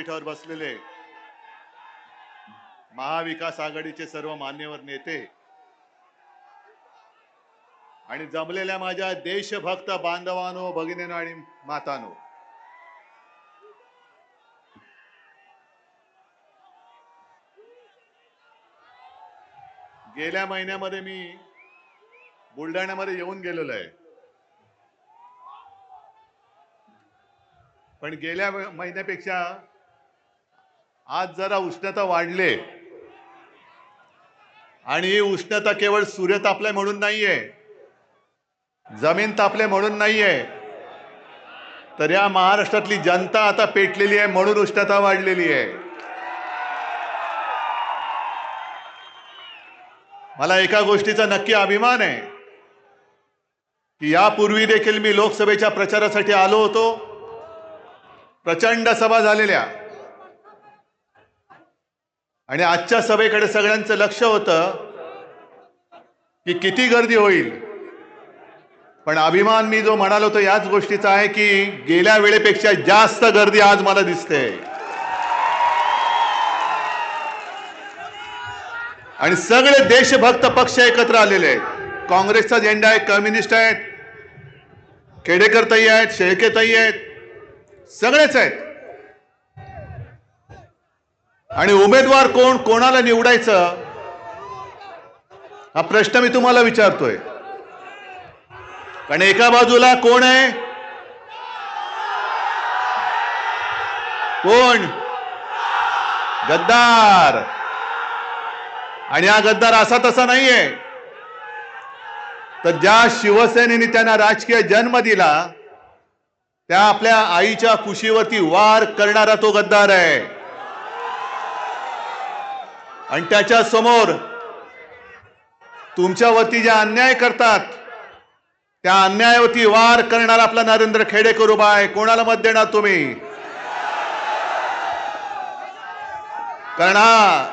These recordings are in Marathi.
व्यासपीठावर बसलेले महाविकास आघाडीचे सर्व मान्यवर नेते आणि जमलेल्या माझ्या देशभक्त बांधवानो भगिनीनो आणि मातानो गेल्या महिन्यामध्ये मी बुलढाण्यामध्ये येऊन गेलेलो आहे. पण गेल्या महिन्यापेक्षा आज जरा उष्णता वाढले. आणि ही उष्णता केवळ सूर्य तापलाय म्हणून नाहीये. जमीन तापले म्हणून नाहीये. तर या महाराष्ट्रातली जनता आता पेटलेली आहे म्हणून उष्णता वाढलेली आहे. मला एका गोष्टीचा नक्की अभिमान आहे की यापूर्वी देखील मी लोकसभेच्या प्रचारासाठी आलो होतो. प्रचंड सभा झालेल्या. आणि आजच्या सभेकडे सगळ्यांचं लक्ष होतं की किती गर्दी होईल. पण अभिमान मी जो म्हणालो तो याच गोष्टीचा आहे की गेल्या वेळेपेक्षा जास्त गर्दी आज मला दिसते. आणि सगळे देशभक्त पक्ष एकत्र आलेले आहेत. काँग्रेसचा झेंडा आहे कम्युनिस्ट आहेत खेडेकर ताई आहेत शेळके आहेत सगळेच आहेत. आणि उमेदवार कोण कोणाला निवडायचं? हा प्रश्न मी तुम्हाला विचारतोय. कारण एका बाजूला कोण आहे? कोण? गद्दार. आणि हा गद्दार असा तसा नाहीये. तर ज्या शिवसेनेने त्यांना राजकीय जन्म दिला त्या आपल्या आईच्या कुशीवरती वार करणारा तो गद्दार आहे. आणि त्याच्यासमोर तुमच्यावरती जे अन्याय करतात त्या अन्यायावरती वार करणारा आपला नरेंद्र खेडेकर उभा आहे. कोणाला मत देणार तुम्ही? कारण हा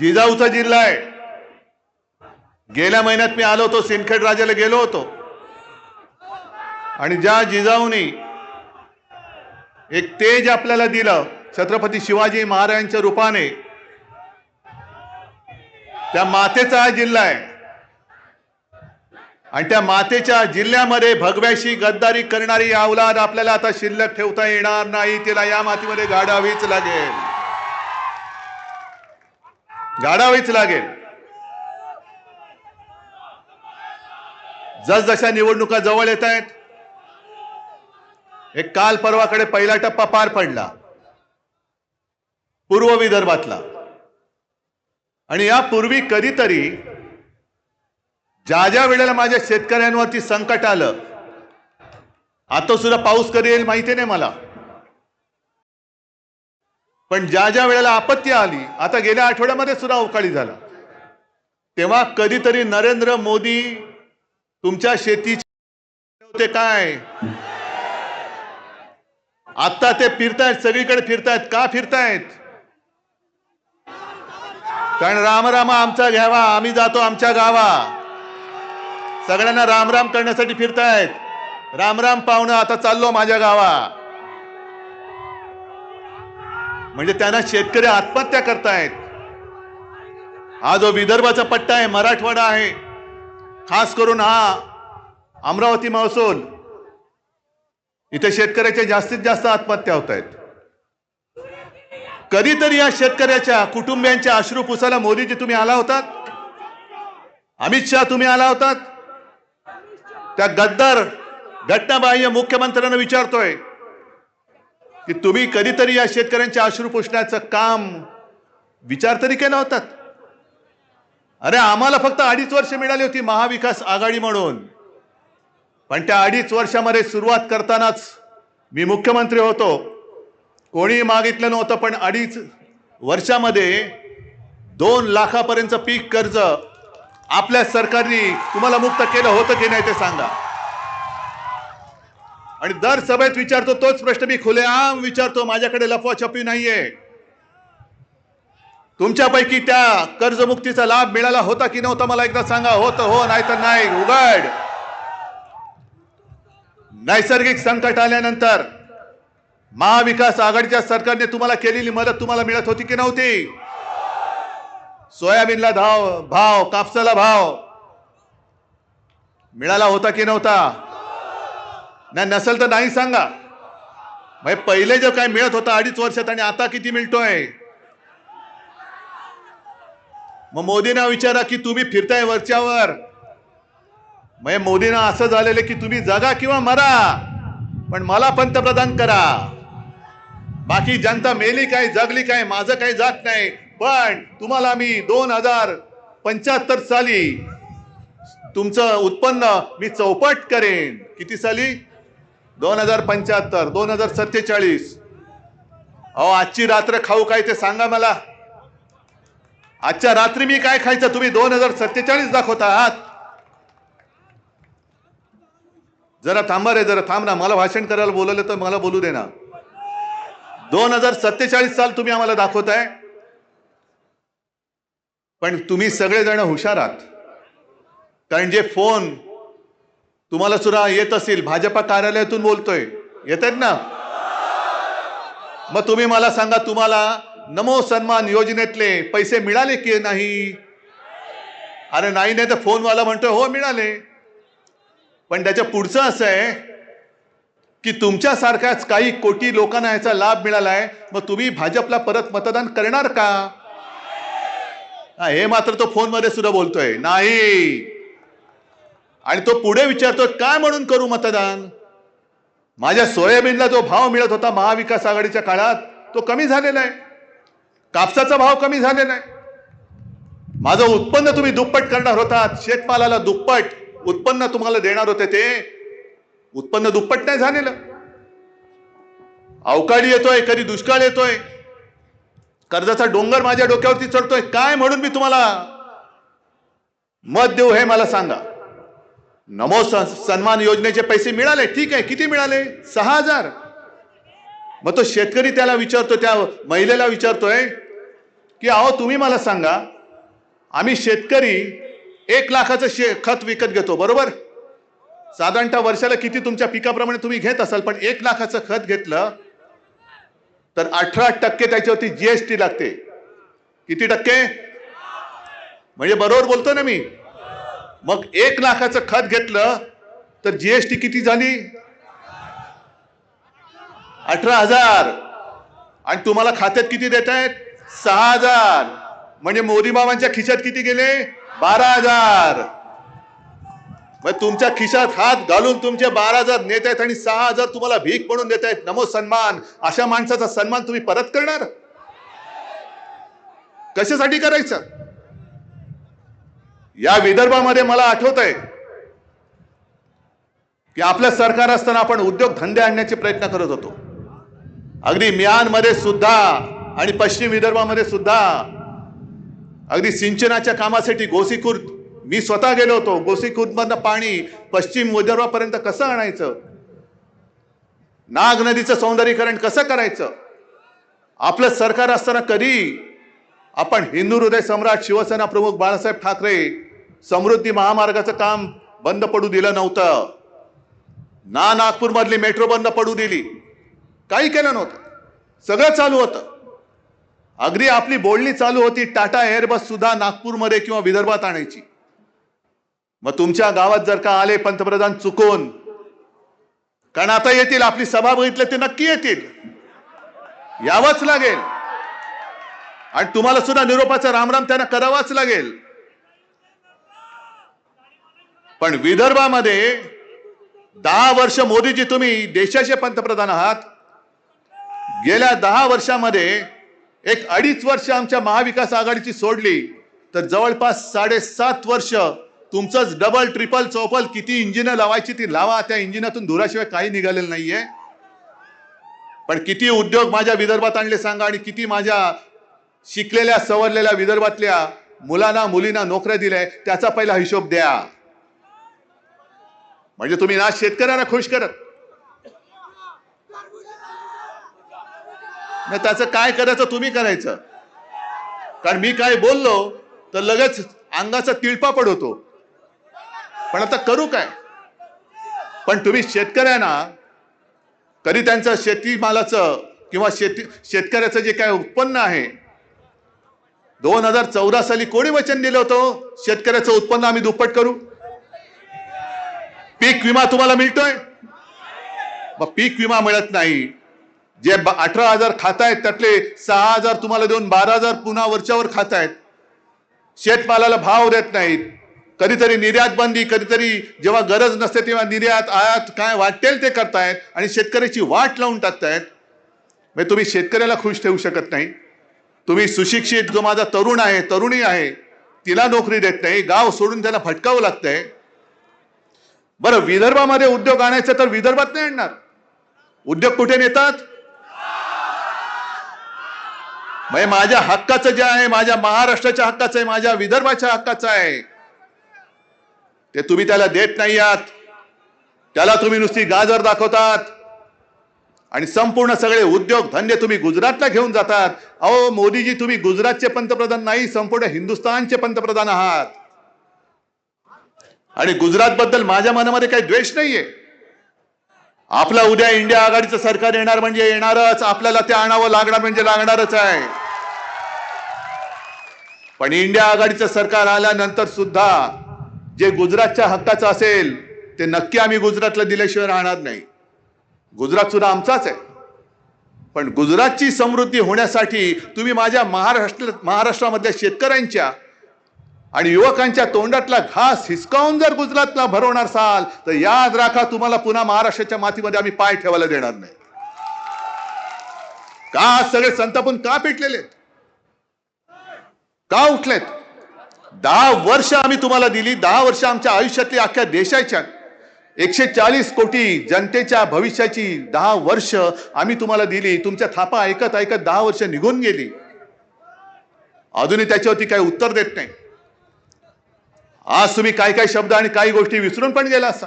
जिजाऊचा जिल्हा आहे. गेल्या महिन्यात मी आलो होतो सिंदखेड राजाला गेलो होतो. आणि ज्या जिजाऊनी एक तेज आपल्याला दिलं छत्रपती शिवाजी महाराजांच्या रूपाने त्या मातेचा हा जिल्हा आहे. आणि त्या मातेच्या जिल्ह्यामध्ये भगव्याशी गद्दारी करणारी अवलाद आपल्याला आता शिल्लक ठेवता येणार नाही. तिला या मातीमध्ये गाडावीच लागेल. गाडावीच लागेल. जसजशा निवडणुका जवळ येत आहेत एक काल परवाकडे पहिला टप्पा पार पडला. पूर्व विदर्भातला. आणि यापूर्वी कधीतरी ज्या ज्या वेळेला माझ्या शेतकऱ्यांवरती संकट आलं आता सुद्धा पाऊस कधी येईल माहिती नाही मला. पण ज्या ज्या वेळेला आपत्ती आली आता गेल्या आठवड्यामध्ये सुद्धा अवकाळी झाला. तेव्हा कधीतरी नरेंद्र मोदी तुमच्या शेतीचे होते काय? आता ते फिरतायत सगळीकडे फिरतायत का फिरतायत? कारण राम रामा आमचा घ्यावा आम्ही जातो आमच्या गावा. सगळ्यांना रामराम करण्यासाठी फिरतायत. राम राम पाहुणं आता चाललो माझ्या गावा. म्हणजे त्यांना शेतकरी आत्महत्या करतायत. हा जो विदर्भाचा पट्टा आहे मराठवाडा आहे खास करून हा अमरावती महसूल इथे शेतकऱ्याच्या जास्तीत जास्त आत्महत्या होत आहेत कधीतरी या शेतकऱ्याच्या कुटुंबियांच्या अश्रू पुसायला मोदीजी तुम्ही आला होतात? अमित शहा तुम्ही आला होतात? त्या गद्दार घटनाबाह्य मुख्यमंत्र्यांना विचारतोय की तुम्ही कधीतरी या शेतकऱ्यांच्या अश्रू पुसण्याचं काम विचार तरी केला होतात? अरे आम्हाला फक्त अडीच वर्ष मिळाली होती महाविकास आघाडी म्हणून. पण त्या अडीच वर्षामध्ये सुरुवात करतानाच मी मुख्यमंत्री होतो. कोणी मागितलं नव्हतं पण अडीच वर्षामध्ये दोन लाखापर्यंत पीक कर्ज आपल्या सरकारने तुम्हाला मुक्त केलं होतं की नाही ते सांगा. आणि दर सभेत विचारतो तोच प्रश्न मी खुलेआम विचारतो माझ्याकडे लफवाछपी नाहीये. तुमच्यापैकी त्या कर्जमुक्तीचा लाभ मिळाला होता की नव्हता मला एकदा सांगा. होत हो नाही तर नाही उघड. नैसर्गिक संकट आल्यानंतर महाविकास आघाडीच्या सरकारने तुम्हाला केलेली मदत तुम्हाला मिळत होती की नव्हती? सोयाबीनला धाव भाव कापसाला भाव. मिळाला होता की नव्हता? नाही नसेल तर नाही सांगा. म्हणजे पहिले जे काय मिळत होता अडीच वर्षात आणि आता किती मिळतोय? मग मोदींना विचारा की तुम्ही फिरताय वरच्यावर. म्हणजे मोदींना असं झालेलं की तुम्ही जगा किंवा मरा. पण मला पंतप्रधान करा. बाकी जनता मेली काय जगली काय माझं काही जात नाही. पण तुम्हाला मी दोन हजार पंच्याहत्तर साली तुमचं उत्पन्न मी चौपट करेन. किती साली? दोन हजार पंच्याहत्तर दोन हजार सत्तेचाळीस. अहो आजची रात्र खाऊ काय ते सांगा मला. आजच्या रात्री मी काय खायचं तुम्ही दोन हजार सत्तेचाळीस दाखवता आहात जरा थांबा रे जरा थांब ना. मला भाषण करायला बोलवलं तर मला बोलू दे ना. दोन हजार सत्तेचाळीस साल तुम्ही आम्हाला दाखवताय. पण तुम्ही सगळेजण हुशार आहात. कारण जे फोन तुम्हाला सुद्धा येत असेल भाजपा कार्यालयातून बोलतोय. येत आहेत ना? मग तुम्ही मला सांगा तुम्हाला नमो सन्मान योजनेतले पैसे मिळाले की नाही? अरे नाही नाही तर फोनवाला म्हणतोय हो मिळाले. पण त्याच्या पुढचं असं आहे की तुमच्यासारख्याच काही कोटी लोकांना याचा लाभ मिळाला आहे मग तुम्ही भाजपला परत मतदान करणार का? हे मात्र तो फोनमध्ये सुद्धा बोलतोय. नाही. आणि तो पुढे विचारतोय काय म्हणून करू मतदान? माझ्या सोयाबीनला जो भाव मिळत होता महाविकास आघाडीच्या काळात तो कमी झालेला आहे. कापसाचा भाव कमी झालेला आहे. माझं उत्पन्न तुम्ही दुप्पट करणार होतात. शेतमालाला दुप्पट उत्पन्न तुम्हाला देणार होते ते. उत्पन्न दुप्पट नाही झालेलं. अवकाळी येतोय कधी दुष्काळ येतोय. कर्जाचा डोंगर माझ्या डोक्यावरती चढतोय. काय म्हणून मी तुम्हाला? मत देऊ हे मला सांगा. नमो सन्मान योजनेचे पैसे मिळाले? ठीक आहे. किती मिळाले? सहा हजार. मग तो शेतकरी त्याला विचारतो त्या महिलेला विचारतोय की अहो तुम्ही मला सांगा आम्ही शेतकरी एक लाखाचं शे खत विकत घेतो बरोबर? साधारणतः वर्षाला किती तुमच्या पिकाप्रमाणे तुम्ही घेत असाल? पण एक लाखाचं खत घेतलं तर अठरा टक्के त्याच्यावरती जीएसटी लागते. किती टक्के? म्हणजे बरोबर बोलतो ना मी. मग एक लाखाचं खत घेतलं तर जीएसटी किती झाली? अठरा हजार. आणि तुम्हाला खात्यात किती देत आहेत? सहा हजार. म्हणजे मोदी बाबांच्या खिशात किती गेले? बारा हजार. मग तुमच्या खिशात हात घालून तुमचे बारा हजार नेत आहेत आणि सहा हजार तुम्हाला भीक म्हणून देत आहेत. नमो सन्मान. अशा माणसाचा सन्मान तुम्ही परत करणार? कशासाठी करायचं? या विदर्भामध्ये मला आठवत आहे की आपलं सरकार असताना आपण उद्योग धंदे आणण्याचे प्रयत्न करत होतो. अगदी म्यानमध्ये सुद्धा आणि पश्चिम विदर्भामध्ये सुद्धा अगदी सिंचनाच्या कामासाठी गोसीखुर्द मी स्वतः गेलो होतो गोसीखुर्दमधनं पाणी पश्चिम विदर्भापर्यंत कसं आणायचं? नाग नदीचं सौंदर्यीकरण कसं करायचं? आपलं सरकार असताना कधी आपण हिंदू हृदय सम्राट शिवसेना प्रमुख बाळासाहेब ठाकरे समृद्धी महामार्गाचं काम बंद पडू दिलं नव्हतं. ना नागपूरमधली मेट्रो बंद पडू दिली. काही केलं नव्हतं. सगळं चालू होतं. अगदी आपली बोलणी चालू होती टाटा एअरबस सुद्धा नागपूरमध्ये किंवा विदर्भात आणायची. मग तुमच्या गावात जर का आले पंतप्रधान चुकून कारण आता येतील आपली सभा बघितलं ते नक्की येतील. यावंच लागेल. आणि तुम्हाला सुद्धा निरोपाचा रामराम त्यांना करावाच लागेल. पण विदर्भामध्ये दहा वर्ष मोदीजी तुम्ही देशाचे पंतप्रधान आहात. गेल्या दहा वर्षामध्ये एक अडीच वर्ष आमच्या महाविकास आघाडीची सोडली तर जवळपास साडेसात वर्ष तुमचंच डबल ट्रिपल चौपल किती इंजिनं लावायची ती लावा. त्या इंजिनातून धुराशिवाय काही निघालेलं नाहीये. पण किती उद्योग माझ्या विदर्भात आणले सांगा आणि किती माझ्या शिकलेल्या सवरलेल्या विदर्भातल्या मुलांना मुलींना नोकऱ्या दिल्या. त्याचा पहिला हिशोब द्या. म्हणजे तुम्ही ना शेतकऱ्यांना खुश करत. नाही त्याचं काय करायचं तुम्ही करायचं. कारण मी काय बोललो तर लगेच अंगाचा तिळपा पडवतो पण आता करू काय? पण तुम्ही शेतकऱ्यांना कधी त्यांचं शेतीमालाचं किंवा शेती शेतकऱ्याचं जे काय उत्पन्न आहे दोन हजार चौदा साली कोणी वचन दिलं होतं? शेतकऱ्याचं उत्पन्न आम्ही दुप्पट करू? पीक विमा तुम्हाला मिळतोय? मग पीक विमा मिळत नाही. जे अठरा हजार खातायत त्यातले सहा हजार तुम्हाला देऊन बारा हजार पुन्हा वरच्यावर खातायत शेतमालाला भाव देत नाहीत. कधीतरी निर्यात बंदी कधीतरी जेव्हा गरज नसते तेव्हा निर्यात आयात काय वाटेल ते करतायत आणि शेतकऱ्याची वाट लावून टाकतायत. म्हणजे तुम्ही शेतकऱ्याला खुश ठेवू शकत नाही. तुम्ही सुशिक्षित जो माझा तरुण आहे तरुणी आहे तिला नोकरी देत नाही गाव सोडून त्याला भटकावं लागतंय. बरं विदर्भामध्ये उद्योग आणायचं तर विदर्भात नाही आणणार. उद्योग कुठे नेतात? म्हणजे माझ्या हक्काचं जे आहे माझ्या महाराष्ट्राच्या हक्काचं आहे माझ्या विदर्भाच्या हक्काचं आहे. ते तुम्ही त्याला देत नाही आहात. त्याला तुम्ही नुसती गाजर दाखवतात. आणि संपूर्ण सगळे उद्योग धंदे तुम्ही गुजरातला घेऊन जातात. अहो मोदीजी तुम्ही गुजरातचे पंतप्रधान नाही संपूर्ण हिंदुस्थानचे पंतप्रधान आहात. आणि गुजरात बद्दल माझ्या मनामध्ये काही द्वेष नाहीये. आपला उद्या इंडिया आघाडीचं सरकार येणार म्हणजे येणारच. आपल्याला ते आणावं लागणार म्हणजे लागणारच आहे. पण इंडिया आघाडीचं सरकार आल्यानंतर सुद्धा जे गुजरातच्या हक्काचं असेल ते नक्की आम्ही गुजरातला दिल्याशिवाय राहणार नाही. गुजरात सुद्धा आमचाच आहे. पण गुजरातची समृद्धी होण्यासाठी तुम्ही माझ्या महाराष्ट्र महाराष्ट्रामधल्या शेतकऱ्यांच्या आणि युवकांच्या तोंडातला घास हिसकावून जर गुजरातला भरवणार असाल तर याद राखा तुम्हाला पुन्हा महाराष्ट्राच्या मातीमध्ये आम्ही पाय ठेवायला देणार नाही. का आज सगळे संतापून का पेटलेले का उठलेत? दहा वर्ष आम्ही तुम्हाला दिली दहा वर्ष आमच्या आयुष्यातली अख्ख्या देशाच्या एकशे चाळीस कोटी जनतेच्या भविष्याची दहा वर्ष आम्ही तुम्हाला दिली. तुमच्या थापा ऐकत ऐकत दहा वर्ष निघून गेली. अजूनही त्याच्यावरती काही उत्तर देत नाही. आज तुम्ही काय काय शब्द आणि काही गोष्टी विसरून पण गेला असा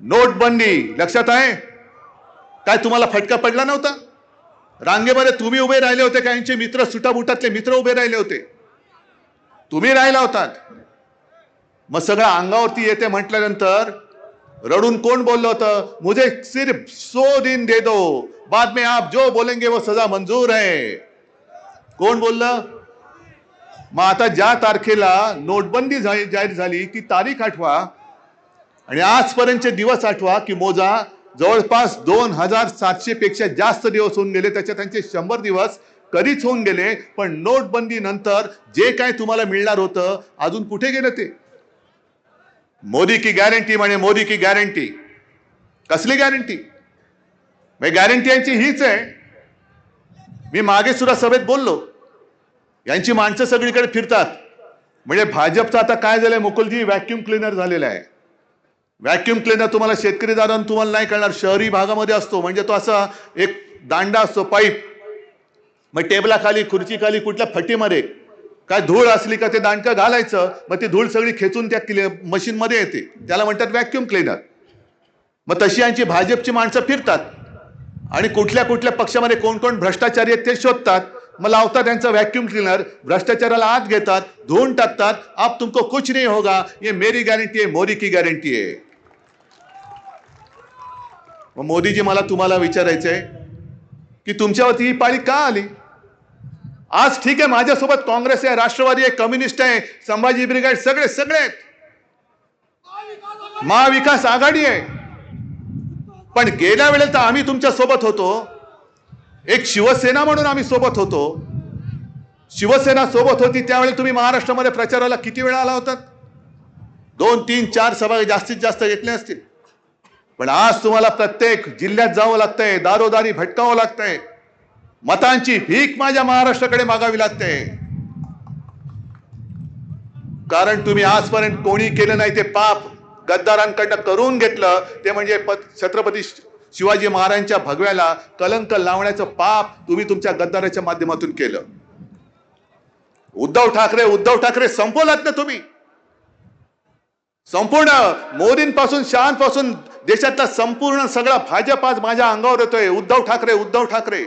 नोटबंदी लक्षात आहे? काय तुम्हाला फटका पडला नव्हता? रांगेमध्ये तुम्ही उभे राहिले होते का? मित्र सुटाबुटातले मित्र उभे राहिले होते. तुम्ही राहिला होतात मग सगळं अंगावरती येते म्हटल्यानंतर रडून कोण बोललं होतं? मुझे सिर्फ सो दिन दे दो. बाद में आप जो बोलेंगे वो सजा मंजूर आहे कोण बोललं? मग आता ज्या तारखेला नोटबंदी जाहीर झाली ती तारीख आठवा आणि आजपर्यंतचे दिवस आठवा की मोजा जवळपास दोन हजार सातशे पेक्षा जास्त दिवस होऊन गेले त्याच्या त्यांचे शंभर दिवस कधीच होऊन गेले पण नोटबंदी नंतर जे काय तुम्हाला मिळणार होतं अजून कुठे गेलं ते? मोदी की गॅरंटी म्हणे मोदी की गॅरंटी कसली गॅरंटी गॅरंटी म्हणजे यांची हीच आहे. मी मागे सुद्धा सभेत बोललो. यांची माणसं सगळीकडे फिरतात. म्हणजे भाजपचं आता काय झालंय मुकुलजी? व्हॅक्युम क्लिनर झालेला आहे. व्हॅक्युम क्लिनर तुम्हाला शेतकरी दारान तुम्हाला नाही कळणार. शहरी भागामध्ये असतो. म्हणजे तो असा एक दांडा असतो पाईप. मग टेबलाखाली खुर्चीखाली कुठल्या फटीमध्ये? काय धूळ असली का ते दांडकं घालायचं? मग ती धूळ सगळी खेचून त्या क्लि मशीनमध्ये येते. त्याला म्हणतात व्हॅक्युम क्लिनर मग तशी यांची भाजपची माणसं फिरतात. आणि कुठल्या कुठल्या पक्षामध्ये कोण कोण भ्रष्टाचारी आहेत ते शोधतात. मग लावतात त्यांचं व्हॅक्युम क्लिनर भ्रष्टाचाराला आत घेतात धुवून टाकतात. आप तुमको कुछ नहीं होगा. ये मेरी गॅरंटी आहे मोदी की गॅरंटी आहे मग मोदीजी मला तुम्हाला विचारायचंय की तुमच्यावरती ही पाळी का आली? आज ठीक आहे माझ्यासोबत काँग्रेस आहे राष्ट्रवादी आहे कम्युनिस्ट आहे संभाजी ब्रिगेड सगळे सगळे आहेत. महाविकास आघाडी आहे. पण गेल्या वेळेला तर आम्ही तुमच्यासोबत होतो. एक शिवसेना म्हणून आम्ही सोबत होतो. शिवसेना सोबत होती त्यावेळी तुम्ही महाराष्ट्रामध्ये प्रचाराला किती वेळा आला होतात? दोन तीन चार सभा जास्तीत जास्त घेतल्या असतील. पण आज तुम्हाला प्रत्येक जिल्ह्यात जावं लागतंय दारोदारी भटकावं लागतंय. मतांची भीक माझ्या महाराष्ट्राकडे मागावी लागते. कारण तुम्ही आजपर्यंत कोणी केलं नाही ते पाप गद्दारांकडनं करून घेतलं. ते म्हणजे प- छत्रपती शिवाजी महाराजांच्या भगव्याला कलंक लावण्याचं पाप तुम्ही तुमच्या गद्दाराच्या माध्यमातून केलं. उद्धव ठाकरे उद्धव ठाकरे संपवलात ना तुम्ही? संपूर्ण मोदींपासून शहांपासून देशातला संपूर्ण सगळा भाजप आज माझ्या अंगावर येतोय. उद्धव ठाकरे उद्धव ठाकरे.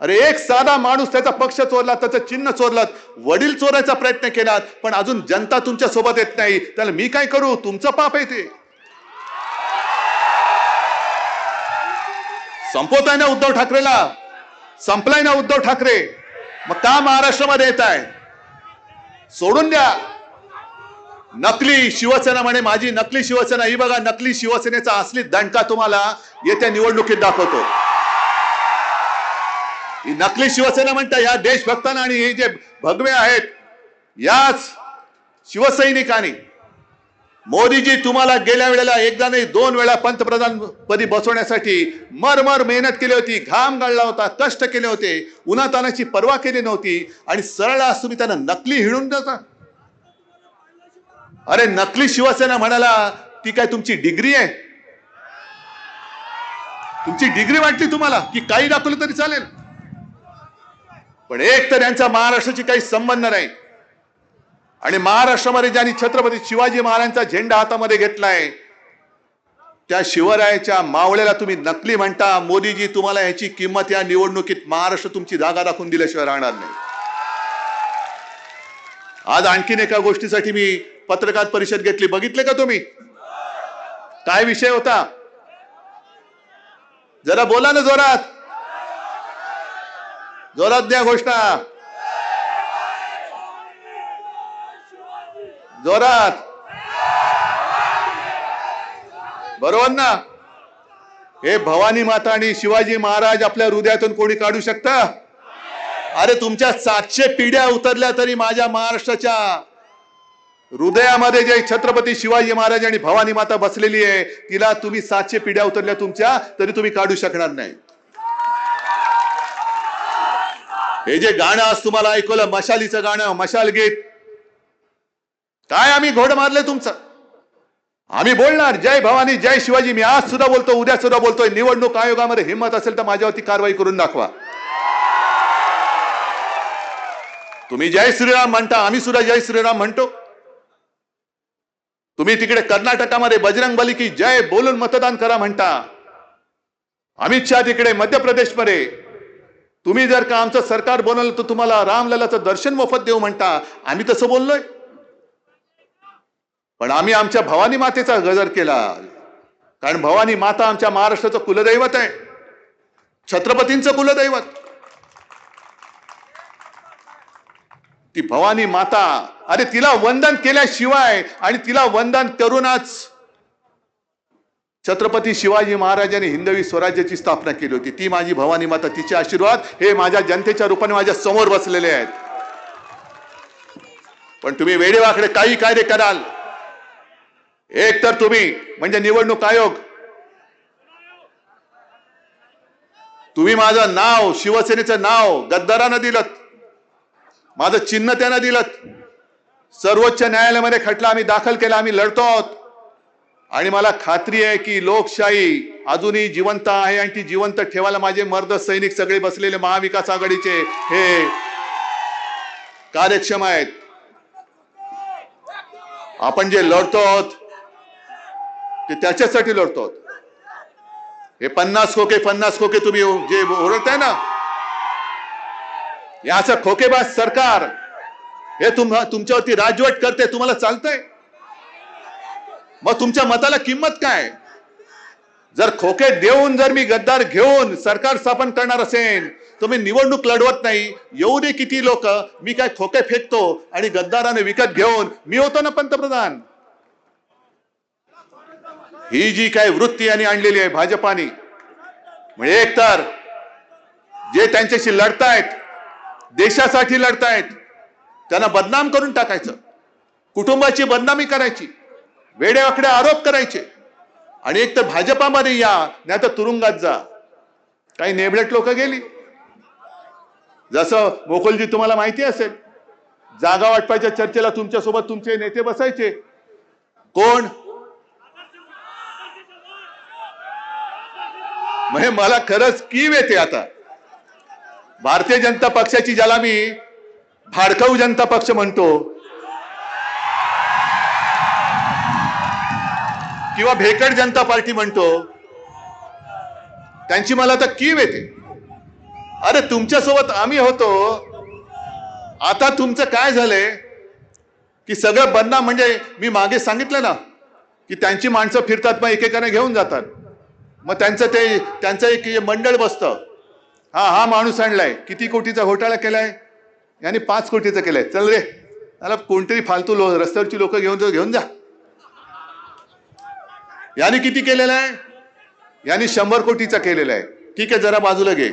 अरे एक साधा माणूस त्याचा पक्ष चोरला त्याचं चिन्ह चोरलात वडील चोरायचा प्रयत्न केलात पण अजून जनता तुमच्यासोबत येत नाही. त्याला मी काय करू? तुमचं पाप आहे ते. संपवताय ना उद्धव ठाकरेला? संपलाय ना उद्धव ठाकरे? मग का महाराष्ट्रामध्ये येत आहे सोडून द्या. नकली शिवसेना म्हणे माझी नकली शिवसेना ही बघा नकली शिवसेनेचा असली दणका तुम्हाला येत्या निवडणुकीत दाखवतो. ही नकली शिवसेना म्हणता या देशभक्तांना आणि हे जे भगवे आहेत याच शिवसैनिकांनी. मोदीजी तुम्हाला गेल्या वेळेला एकदा नाही दोन वेळा पंतप्रधान पदी बसवण्यासाठी मरमर मेहनत केली होती घाम गाळला होता कष्ट केले होते उन्हातानाची पर्वा केली नव्हती आणि सरळ आज तुम्ही त्यांना नकली हिणून देता अरे नकली शिवसेना म्हणाला ती काय तुमची डिग्री आहे? तुमची डिग्री वाटली तुम्हाला की काही दाखवलं तरी चालेल? पण एक तर यांचा महाराष्ट्राशी काही संबंध नाही. आणि महाराष्ट्रामध्ये ज्यांनी छत्रपती शिवाजी महाराजांचा झेंडा हातामध्ये घेतलाय त्या शिवरायाच्या मावळ्याला तुम्ही नकली म्हणता. मोदीजी तुम्हाला याची किंमत या निवडणुकीत महाराष्ट्र तुमची जागा दाखवून दिल्याशिवाय राहणार नाही. आज आणखीन एका गोष्टीसाठी मी पत्रकार परिषद घेतली. बघितले का तुम्ही? काय विषय होता? जरा बोला ना जोरात. जोरात द्या घोषणा. जोरात. बरोबर ना? हे भवानी माता आणि शिवाजी महाराज आपल्या हृदयातून कोणी काढू शकता? अरे तुमच्या सातशे पिढ्या उतरल्या तरी माझ्या महाराष्ट्राच्या हृदयामध्ये जे छत्रपती शिवाजी महाराज आणि भवानी माता बसलेली आहे तिला तुम्ही सातशे पिढ्या उतरल्या तुमच्या तरी तुम्ही काढू शकणार नाही. हे जे गाणं आज तुम्हाला ऐकवलं मशालीचं गाणं मशाल गीत काय आम्ही घोड मारले तुमचं? आम्ही बोलणार जय भवानी जय शिवाजी मी आज सुद्धा बोलतो उद्या सुद्धा बोलतोय निवडणूक आयोगामध्ये हिंमत असेल तर माझ्यावरती कारवाई करून दाखवा. तुम्ही जय श्रीराम म्हणता आम्ही सुद्धा जय श्रीराम म्हणतो. तुम्ही तिकडे कर्नाटकामध्ये बजरंग बली की जय बोलून मतदान करा म्हणता. अमित शहा तिकडे मध्य प्रदेशमध्ये तुम्ही जर का आमचं सरकार बनवलं तर तुम्हाला रामललाचं दर्शन मोफत देऊ म्हणता. आम्ही तसं बोललोय. पण आम्ही आमच्या भवानी मातेचा गजर केला. कारण भवानी माता आमच्या महाराष्ट्राचं कुलदैवत आहे. छत्रपतींचं कुलदैवत. ती भवानी माता अरे तिला वंदन केल्याशिवाय आणि तिला वंदन करूनच छत्रपती शिवाजी महाराजांनी हिंदवी स्वराज्याची स्थापना केली होती. ती माझी भवानी माता तिचे आशीर्वाद हे माझ्या जनतेच्या रूपाने माझ्यासमोर बसलेले आहेत. पण तुम्ही वेडेवाकडे काही कायदे कराल. एक तर तुम्ही म्हणजे निवडणूक आयोग. तुम्ही माझं नाव शिवसेनेचं नाव गद्दारानं दिलं माझं चिन्ह त्यानं दिलं. सर्वोच्च न्यायालयामध्ये खटला आम्ही दाखल केला आम्ही लढतो आहोत. आणि मला खात्री आहे की लोकशाही अजूनही जिवंत आहे आणि ती जिवंत ठेवायला माझे मर्द सैनिक सगळे बसलेले महाविकास आघाडीचे हे कार्यक्षम आहेत. आपण जे लढतो आहोत ते त्याच्यासाठी लढतो आहोत. हे पन्नास खोके पन्नास खोके तुम्ही जे ओरडताय ना याचं खोकेबाज सरकार हे तुम तुमच्यावरती राजवट करते तुम्हाला चालतंय? मग तुमच्या मताला किंमत काय? जर खोके देऊन जर मी गद्दार घेऊन सरकार स्थापन करणार असेल तर मी निवडणूक लढवत नाही. येऊ दे किती लोक मी काय खोके फेकतो आणि गद्दाराने विकत घेऊन मी होतो ना पंतप्रधान? ही जी काय वृत्ती यांनी आणलेली आहे भाजपाने म्हणजे एकतर जे त्यांच्याशी लढतायत देशासाठी लढतायत. त्यांना बदनाम करून टाकायचं. कुटुंबाची बदनामी करायची. वेडेवाकडे आरोप करायचे. आणि एक तर भाजपामध्ये या नाही तर तुरुंगात जा. काही नेबलेट लोक गेली. जसं मोकुलजी तुम्हाला माहिती असेल जागा वाटपाच्या चर्चेला तुमच्यासोबत तुमचे नेते बसायचे. कोण? म्हणजे मला खरंच कीव येते आता? भारतीय जनता पक्षाची ज्याला मी भाडकाऊ जनता पक्ष म्हणतो किंवा भेकड जनता पार्टी म्हणतो त्यांची मला आता कीव येते. अरे तुमच्यासोबत आम्ही होतो. आता तुमचं काय झालंय? की सगळं बदनाम म्हणजे मी मागे सांगितलं ना की त्यांची माणसं फिरतात मग एकेकाने घेऊन जातात. मग त्यांचं ते त्यांचं एक मंडळ बसतं. हा हा माणूस आणलाय. किती कोटीचा घोटाळा केलाय? याने पाच कोटीचा केलाय. चल रे. त्याला कोणतरी फालतू लो रस्त्यावरची लोक घेऊन जा घेऊन जा. याने किती केलेला आहे? याने शंभर कोटीचा केलेला आहे. ठीक आहे जरा बाजूला घे.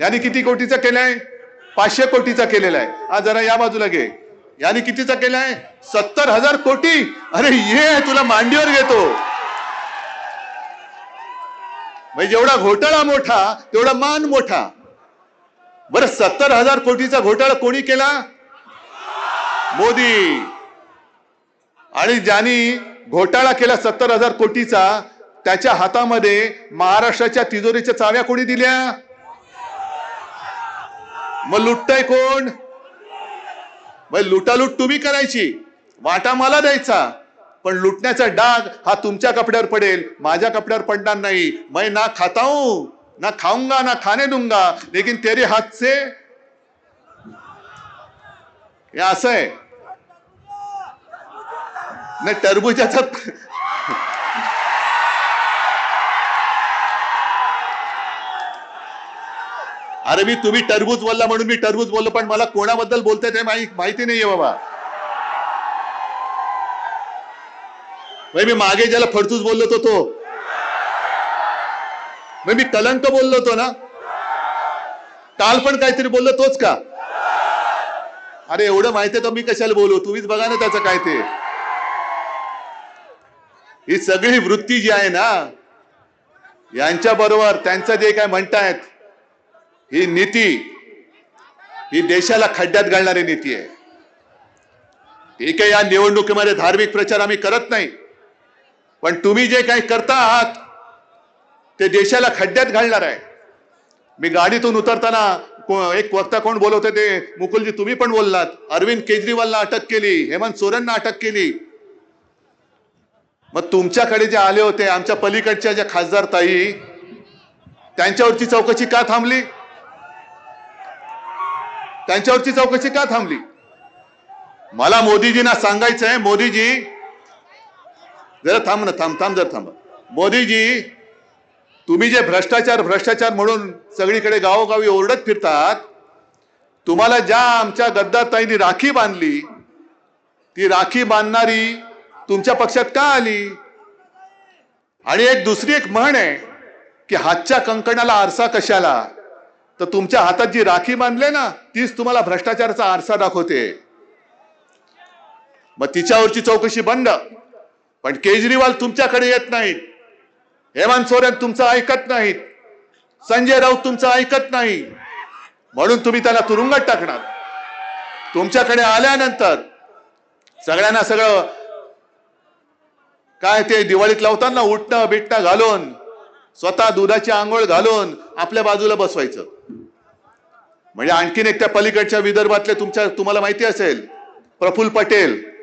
याने किती कोटीचा केलाय? पाचशे कोटीचा केलेला आहे. हा जरा या बाजूला घे. याने कितीचा केलाय? सत्तर हजार कोटी. अरे ये तुला मांडीवर घेतो. म्हणजे जेवढा घोटाळा मोठा तेवढा मान मोठा. बरं सत्तर हजार कोटीचा घोटाळा कोणी केला? मोदी. आणि ज्यांनी घोटाळा केला सत्तर हजार कोटीचा त्याच्या हातामध्ये महाराष्ट्राच्या तिजोरीच्या चाव्या कोणी दिल्या? मग लुटतय कोण? मग लुटालूट तुम्ही करायची. वाटा मला द्यायचा. पण लुटण्याचा डाग हा तुमच्या कपड्यावर पडेल. माझ्या कपड्यावर पडणार नाही. मैं ना खाता हूं ना खाऊंगा ना खाने दूंगा लेकिन तेरे हाथ से हे असं आहे. नाही टरबुजाचा अरे मी तुम्ही टरबूज बोलला म्हणून मी टरबूज बोललो पण मला कोणाबद्दल बोलताय ते माही- माहिती नाहीये बाबा. मी मागे ज्याला फडतूस बोललो होतो तो. म्हणजे मी कलंक बोललो होतो ना. काल पण काहीतरी बोललो तोच का? अरे एवढं माहितीये तर मी कशाला बोलू? तुम्हीच बघा ना त्याचं काय ते. ही सगळी वृत्ती जी आहे ना यांच्या बरोबर त्यांचं जे काय म्हणतायत ही नीती ही देशाला खड्ड्यात घालणारी नीती आहे. ठीक आहे या निवडणुकीमध्ये धार्मिक प्रचार आम्ही करत नाही. पण तुम्ही जे काही करता आहात ते देशाला खड्ड्यात घालणार आहे. मी गाडीतून उतरताना एक वक्ता कोण बोलवते ते मुकुलजी तुम्ही पण बोललात. अरविंद केजरीवालला अटक केली हेमंत सोरेनना अटक केली. मग तुमच्याकडे जे आले होते आमच्या पलीकडच्या ज्या खासदार ताई त्यांच्यावरची चौकशी का थांबली? त्यांच्यावरची चौकशी का थांबली? मला मोदीजींना सांगायचं आहे मोदीजी जरा थांब ना थांब थांब जर थांबा. मोदीजी तुम्ही जे भ्रष्टाचार भ्रष्टाचार म्हणून सगळीकडे गावोगावी ओरडत फिरतात तुम्हाला ज्या आमच्या गद्दारताईंनी राखी बांधली ती राखी बांधणारी तुमच्या पक्षात का आली? आणि एक दुसरी एक म्हण आहे की हातच्या कंकणाला आरसा कशाला? तर तुमच्या हातात जी राखी बांधले ना तीच तुम्हाला भ्रष्टाचाराचा आरसा दाखवते. मग तिच्यावरची चौकशी बंद. पण केजरीवाल तुमच्याकडे येत नाहीत. हेमंत सोरेन तुमचं ऐकत नाहीत. संजय राऊत तुमचं ऐकत नाही. म्हणून तुम्ही त्याला तुरुंगात टाकणार. तुमच्याकडे आल्यानंतर सगळ्यांना सगळं काय ते दिवाळीत लावताना उठणं बिटणं घालून स्वतः दुधाची आंघोळ घालून आपल्या बाजूला बसवायचं. म्हणजे आणखीन एक त्या पलीकडच्या विदर्भातले तुमच्या तुम्हाला माहिती असेल प्रफुल्ल पटेल.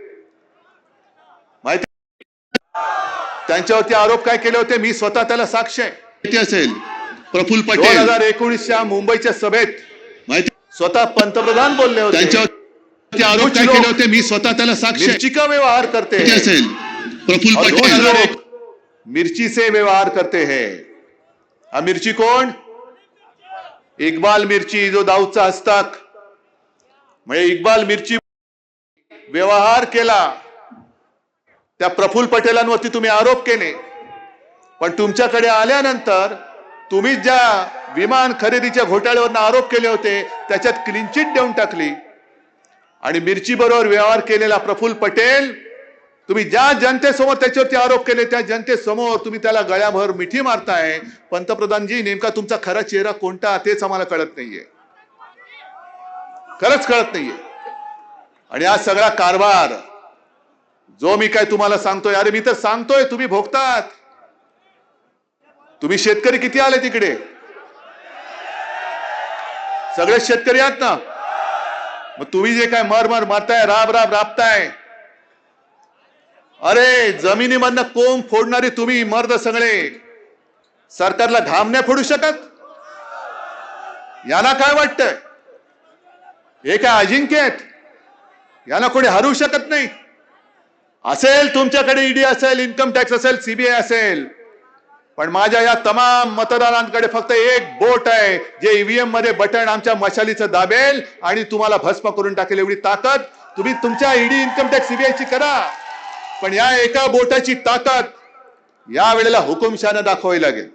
त्यांच्यावरती आरोप काय केले होते? मी स्वतः त्याला साक्ष आहे. असेल प्रफुल्ल पटेल. दोन हजार एकोणीसच्या मुंबईच्या सभेत स्वतः पंतप्रधान बोलले होते. त्यांच्यावरती आरोप काय केले होते? मी स्वतः त्याला साक्ष मिर्ची का व्यवहार करते असेल प्रफुल्ल पटेल. मिर्ची से व्यवहार करते हैं. हा मिर्ची कोण? इकबाल मिर्ची जो दाऊदचा हस्ताक. म्हणजे इकबाल मिरची व्यवहार केला. त्या प्रफुल्ल पटेलांवरती तुम्ही आरोप केले. पण तुमच्याकडे आल्यानंतर तुम्ही ज्या विमान खरेदीच्या घोटाळ्यावर आरोप केले होते त्याच्यात क्लिनचिट देऊन टाकली. आणि मिरची बरोबर व्यवहार केलेला प्रफुल्ल पटेल तुम्ही ज्या जनतेसमोर त्याच्यावरती आरोप केले त्या जनतेसमोर तुम्ही त्याला गळ्याभर मिठी मारताय. पंतप्रधानजी नेमका तुमचा खरा चेहरा कोणता तेच आम्हाला कळत नाहीये. खरंच कळत नाहीये. आणि हा सगळा कारभार जो मी काय तुम्हाला सांगतोय अरे मी तर सांगतोय तुम्ही भोगतात. तुम्ही शेतकरी किती आले तिकडे? सगळे शेतकरी आहात ना? मग तुम्ही जे काय मर मर मारताय राब राब राबताय. अरे जमिनीमधनं कोंब फोडणारे तुम्ही मर्द सगळे. सरकारला घाम नाही फोडू शकत? यांना काय वाटतंय? हे काय अजिंक्य आहेत? यांना कोणी हरवू शकत नाही? असेल तुमच्याकडे ईडी असेल इन्कम टॅक्स असेल सीबीआय असेल. पण माझ्या या तमाम मतदारांकडे फक्त एक बोट आहे जे ईव्हीएममध्ये बटन आमच्या मशालीचं दाबेल आणि तुम्हाला भस्म करून टाकेल एवढी ताकद. तुम्ही तुमच्या ईडी इन्कम टॅक्स सीबीआयची करा. पण या एका बोटाची ताकद या वेळेला हुकुमशानं दाखवावी लागेल.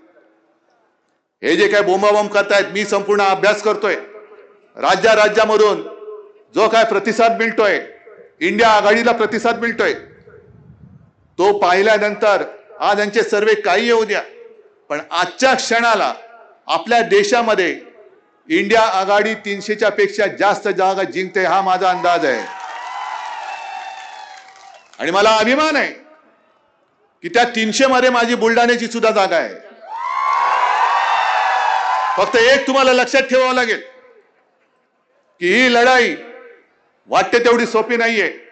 हे जे काय बोंबाबोंब करतायत मी संपूर्ण अभ्यास करतोय. राज्या राज्यामधून जो काय प्रतिसाद मिळतोय इंडिया आघाडीला प्रतिसाद मिळतोय तो पाहिल्यानंतर आज यांचे सर्वे काही येऊ द्या. पण आजच्या क्षणाला आपल्या देशामध्ये इंडिया आघाडी तीनशेच्या पेक्षा जास्त जागा जिंकते हा माझा अंदाज आहे. आणि मला अभिमान आहे की त्या तीनशे मध्ये माझी बुलढाण्याची सुद्धा जागा आहे. फक्त एक तुम्हाला लक्षात ठेवावं लागेल की ही लढाई वाटते तेवढी सोपी नाहीये.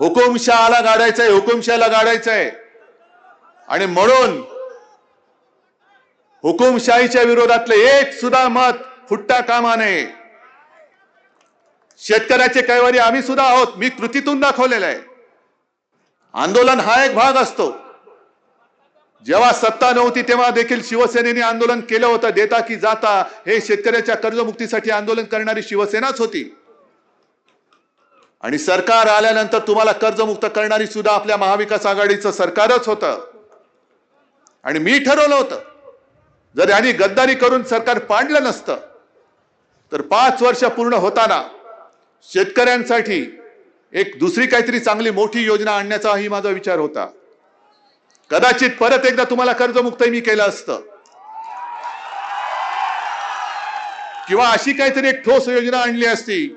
हुकुमशहाला गाडायचंय हुकुमशाला गाडायचंय आणि म्हणून हुकुमशाहीच्या विरोधातलं एक सुद्धा मत फुटता कामा नये. शेतकऱ्याचे कैवारी आम्ही सुद्धा आहोत मी कृतीतून दाखवलेलं आहे. आंदोलन हा एक भाग असतो. जेव्हा सत्ता नव्हती तेव्हा देखील शिवसेनेने आंदोलन केलं होतं. देता की जाता हे शेतकऱ्याच्या कर्जमुक्तीसाठी आंदोलन करणारी शिवसेनाच होती. आणि सरकार आल्यानंतर तुम्हाला कर्जमुक्त करणारी सुद्धा आपल्या महाविकास आघाडीचं सरकारच होतं. आणि मी ठरवलं होतं जर यांनी गद्दारी करून सरकार पाडलं नसतं तर पाच वर्ष पूर्ण होताना शेतकऱ्यांसाठी एक दुसरी काहीतरी चांगली मोठी योजना आणण्याचाही माझा विचार होता. कदाचित परत एकदा तुम्हाला कर्जमुक्तही मी केलं असतं. किंवा अशी काहीतरी एक ठोस योजना आणली असती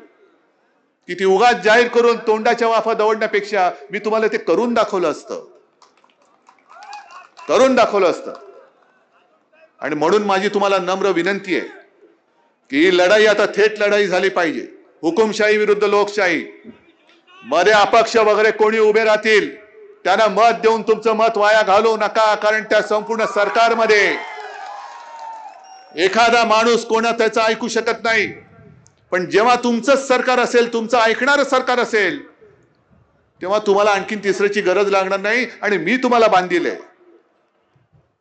की ती उगाच जाहीर करून तोंडाच्या वाफा दवडण्यापेक्षा मी तुम्हाला ते करून दाखवलं असतं. करून दाखवलं असतं. आणि म्हणून माझी तुम्हाला नम्र विनंती आहे की ही लढाई आता थेट लढाई झाली पाहिजे. हुकुमशाही विरुद्ध लोकशाही. मध्ये अपक्ष वगैरे कोणी उभे राहतील त्यांना मत देऊन तुमचं मत वाया घालू नका कारण त्या संपूर्ण सरकारमध्ये एखादा माणूस कोणा त्याचं ऐकू शकत नाही. पण जेव्हा तुमचंच सरकार असेल तुमचं ऐकणारं सरकार असेल तेव्हा तुम्हाला आणखीन तिसऱ्याची गरज लागणार नाही आणि मी तुम्हाला बांधील आहे.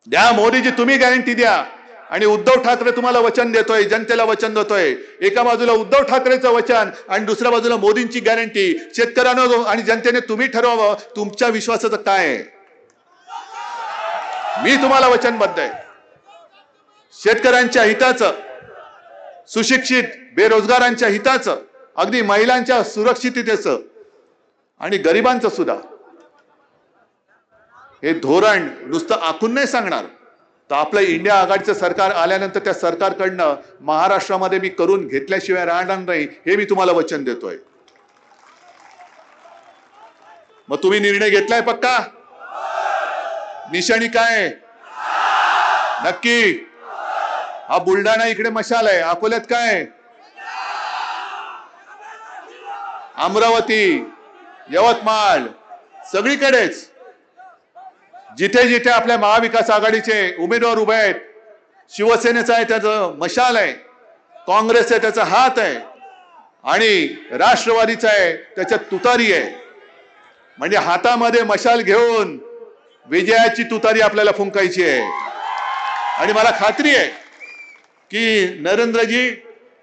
द्या मोदीजी तुम्ही गॅरंटी द्या. आणि उद्धव ठाकरे तुम्हाला वचन देतोय जनतेला वचन देतोय. एका बाजूला उद्धव ठाकरेचं वचन आणि दुसऱ्या बाजूला मोदींची गॅरंटी शेतकऱ्यांना आणि जनतेने तुम्ही ठरवावं तुमच्या विश्वासाचं काय आहे? मी तुम्हाला वचनबद्ध आहे. शेतकऱ्यांच्या हिताचं सुशिक्षित बेरोजगारांच्या हिताचं अगदी महिलांच्या सुरक्षिततेचं आणि गरिबांचं सुद्धा. हे धोरण नुसतं आखून नाही सांगणार. तर आपलं इंडिया आघाडीचं सरकार आल्यानंतर त्या सरकारकडनं महाराष्ट्रामध्ये मी करून घेतल्याशिवाय राहणार नाही हे मी तुम्हाला वचन देतोय. मग तुम्ही निर्णय घेतलाय पक्का? निशाणी काय? नक्की? हा बुलढाणा इकडे मशाल आहे अकोल्यात काय आहे? अमरावती यवतमाळ सगळीकडेच. जिथे जिथे आपल्या महाविकास आघाडीचे उमेदवार उभे आहेत शिवसेनेचा आहे त्याचं मशाल आहे काँग्रेस आहे त्याचा हात आहे आणि राष्ट्रवादीचा आहे त्याच्यात तुतारी आहे. म्हणजे हातामध्ये मशाल घेऊन विजयाची तुतारी आपल्याला फुंकायची आहे. आणि मला खात्री आहे की नरेंद्रजी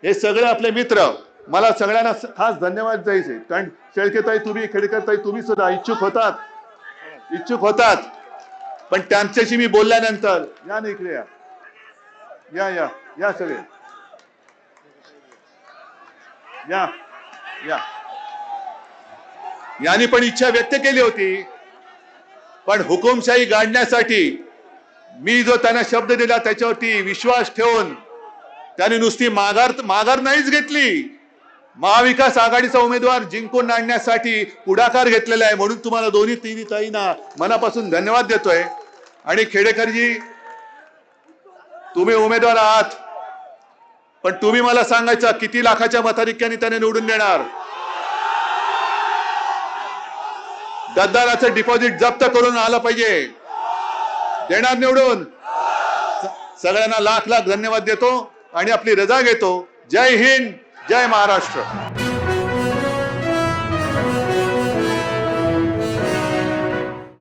हे सगळे आपले मित्र मला सगळ्यांना खास धन्यवाद द्यायचे कारण शेळकेताई तुम्ही खेडेकरताई तुम्ही सुद्धा इच्छुक होतात. इच्छुक होतात. पण त्यांच्याशी मी बोलल्यानंतर या ना इकडे या. या या. या सगळे. या या. यांनी पण इच्छा व्यक्त केली होती. पण हुकुमशाही गाडण्यासाठी मी जो त्यांना शब्द दिला त्याच्यावरती विश्वास ठेवून त्यांनी नुसती माघार माघार नाहीच घेतली. महाविकास आघाडीचा उमेदवार जिंकून आणण्यासाठी पुढाकार घेतलेला आहे म्हणून तुम्हाला दोन्ही तिन्ही ताईंना मनापासून धन्यवाद देतोय. आणि खेडेकरजी तुम्ही उमेदवार आहात. पण तुम्ही मला सांगायचं किती लाखाच्या मताधिक्याने त्याने निवडून देणार? गद्दाराचं डिपॉझिट जप्त करून आलं पाहिजे. देणार निवडून. सगळ्यांना लाख लाख धन्यवाद देतो आणि आपली रजा घेतो. जय हिंद! जय महाराष्ट्र.